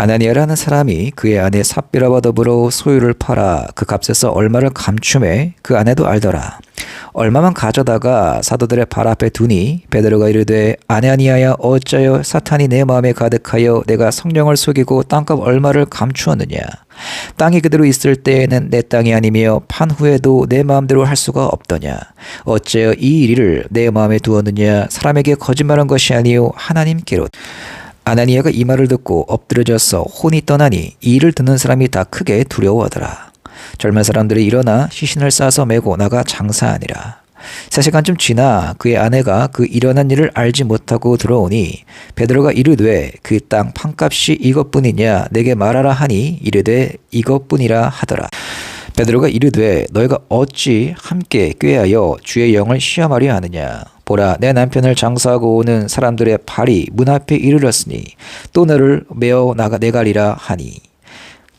아나니아라는 사람이 그의 아내 삽비라와 더불어 소유를 팔아 그 값에서 얼마를 감춤해 그 아내도 알더라. 얼마만 가져다가 사도들의 발 앞에 두니 베드로가 이르되 아나니아야 어찌하여 사탄이 내 마음에 가득하여 내가 성령을 속이고 땅값 얼마를 감추었느냐? 땅이 그대로 있을 때에는 내 땅이 아니며 판 후에도 내 마음대로 할 수가 없더냐? 어찌하여 이 일을 내 마음에 두었느냐? 사람에게 거짓말한 것이 아니요 하나님께로 아나니아가 이 말을 듣고 엎드려져서 혼이 떠나니 이 일을 듣는 사람이 다 크게 두려워하더라. 젊은 사람들이 일어나 시신을 싸서 메고 나가 장사하니라. 세 시간쯤 지나 그의 아내가 그 일어난 일을 알지 못하고 들어오니 베드로가 이르되 그 땅 판값이 이것뿐이냐 내게 말하라 하니 이르되 이것뿐이라 하더라. 베드로가 이르되 너희가 어찌 함께 꾀하여 주의 영을 시험하려 하느냐 보라 내 남편을 장사하고 오는 사람들의 발이 문 앞에 이르렀으니 또 너를 메어 나가 내가리라 하니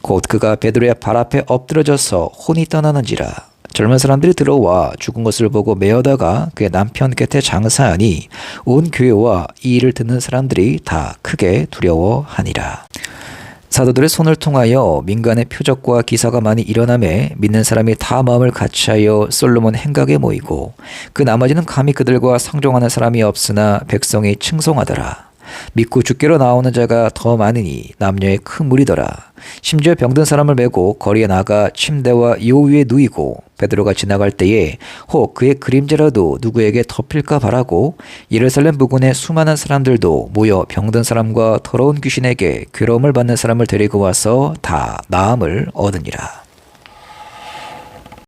곧 그가 베드로의 발 앞에 엎드러져서 혼이 떠나는지라 젊은 사람들이 들어와 죽은 것을 보고 메어다가 그의 남편 곁에 장사하니 온 교회와 이 일을 듣는 사람들이 다 크게 두려워하니라. 사도들의 손을 통하여 민간의 표적과 기사가 많이 일어남에 믿는 사람이 다 마음을 같이하여 솔로몬 행각에 모이고 그 나머지는 감히 그들과 상종하는 사람이 없으나 백성이 칭송하더라. 믿고 죽기로 나오는 자가 더 많으니 남녀의 큰 무리더라. 심지어 병든 사람을 메고 거리에 나가 침대와 요 위에 누이고 베드로가 지나갈 때에 혹 그의 그림자라도 누구에게 덮일까 바라고 예루살렘 부근의 수많은 사람들도 모여 병든 사람과 더러운 귀신에게 괴로움을 받는 사람을 데리고 와서 다 나음을 얻으니라.